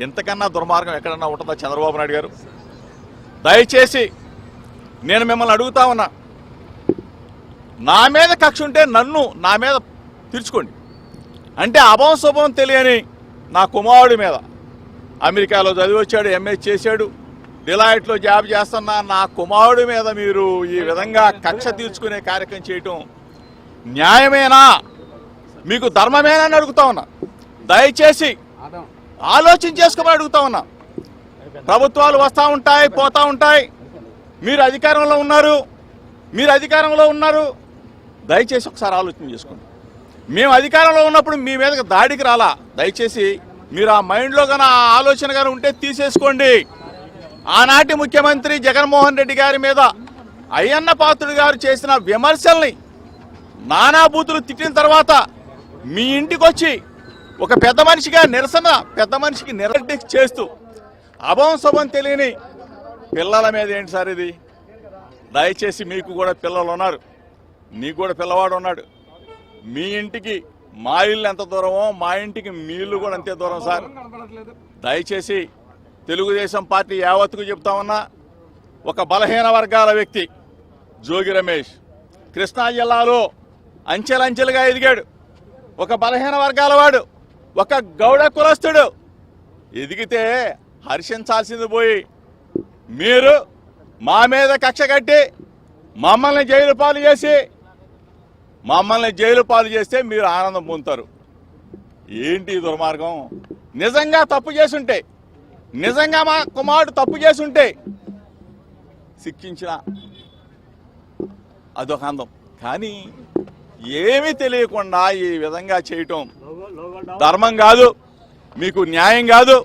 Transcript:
ఇంతకన్నా దుర్మార్గం ఎక్కడన్నా ఉంటుందా చంద్రబాబు నాయుడు గారు? దయచేసి నేను మిమ్మల్ని అడుగుతా ఉన్నా. నా మీద కక్ష ఉంటే నన్ను నా మీద తీర్చుకోండి. అంటే అభం శుభం తెలియని నా కుమారుడి మీద. అమెరికాలో చదివి వచ్చాడు ఎంఏ చేశాడు డిలాయిట్లో జాబ్ చేస్తున్న నా కుమారుడి మీద మీరు ఈ విధంగా కక్ష తీర్చుకునే కార్యక్రమం చేయటం న్యాయమేనా? మీకు ధర్మమేనా అని అడుగుతా ఉన్నా. దయచేసి ఆలోచన చేసుకోమని అడుగుతా ఉన్నా. ప్రభుత్వాలు వస్తూ ఉంటాయి పోతా ఉంటాయి. మీరు అధికారంలో ఉన్నారు మీరు అధికారంలో ఉన్నారు. దయచేసి ఒకసారి ఆలోచన చేసుకోండి. మేము అధికారంలో ఉన్నప్పుడు మీ మీదకి దాడికి రాలా. దయచేసి మీరు ఆ మైండ్లో కానీ ఆ ఆలోచన కానీ ఉంటే తీసేసుకోండి. ఆనాటి ముఖ్యమంత్రి జగన్మోహన్ రెడ్డి గారి మీద అయ్యన్న పాత్రుడు గారు చేసిన విమర్శల్ని నానాభూతులు తిట్టిన తర్వాత మీ ఇంటికి వచ్చి ఒక పెద్ద మనిషిగా నిరసన పెద్ద మనిషికి నిరటి చేస్తూ అభం శుభం తెలియని పిల్లల మీద ఏంటి సార్ ఇది? దయచేసి మీకు కూడా పిల్లలు ఉన్నారు. నీకు కూడా పిల్లవాడు ఉన్నాడు. మీ ఇంటికి మా ఇల్లు ఎంత దూరమో మా ఇంటికి మీ ఇల్లు కూడా అంతే దూరం సార్. దయచేసి తెలుగుదేశం పార్టీ యావత్తుకు చెప్తా ఉన్నా ఒక బలహీన వర్గాల వ్యక్తి జోగి రమేష్ కృష్ణా జిల్లాలో అంచెలంచెలుగా ఎదిగాడు. ఒక బలహీన వర్గాల వాడు. ఒక గౌడ కులస్తుడు. ఎదిగితే హర్షించాల్సింది పోయి మీరు మా మీద కక్ష కట్టి మమ్మల్ని జైలు పాలు చేసి మమ్మల్ని జైలు పాలు చేస్తే మీరు ఆనందం పొందుతారు. ఏంటి దుర్మార్గం? నిజంగా తప్పు చేసుంటే నిజంగా మా కుమారుడు తప్పు చేసుంటే శిక్షించిన అదొక అందం. కానీ ఏమీ తెలియకుండా ఈ విధంగా చేయటం ధర్మం కాదు మీకు న్యాయం కాదు.